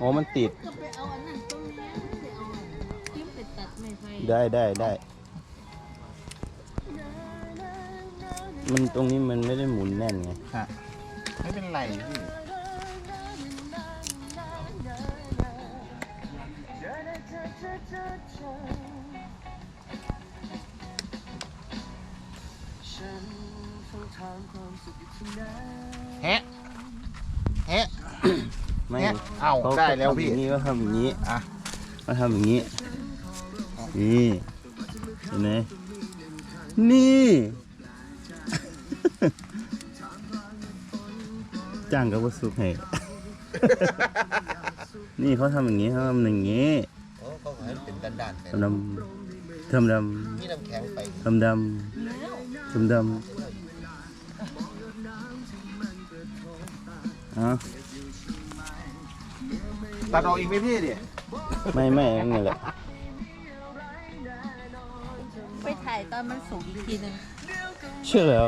อ๋อมันติด ก็ไปเอาอันนั้นตรงนี้ไปเอาอันจิ้มไปตัดไม่ไฟได้ได้ได้ มันตรงนี้มันไม่ได้หมุนแน่นไง ฮะไม่เป็นไรพี่แฮะแฮะ ไม่ เนี่ย เอาขได้แล้วพี่ ทำอย่างนี้ก็ทำอย่างนี้อะ ก็ทำอย่างนี้ นี่เห็นไหมนี่ จ้างกับวัสุกให้ นี่เขาทำอย่างนี้เขาทำอย่างนี้โอ้เขาให้เป็นดันๆแต่ทำดำทำดนี่น้ำแข็งไปำทำดำทำดำอ๋อ ตัดออกอีกไหมพี่ดิไม่ไม่นี่แหละไปถ่ายตอนมันสุกอีกทีหนึง เชื่อแล้ว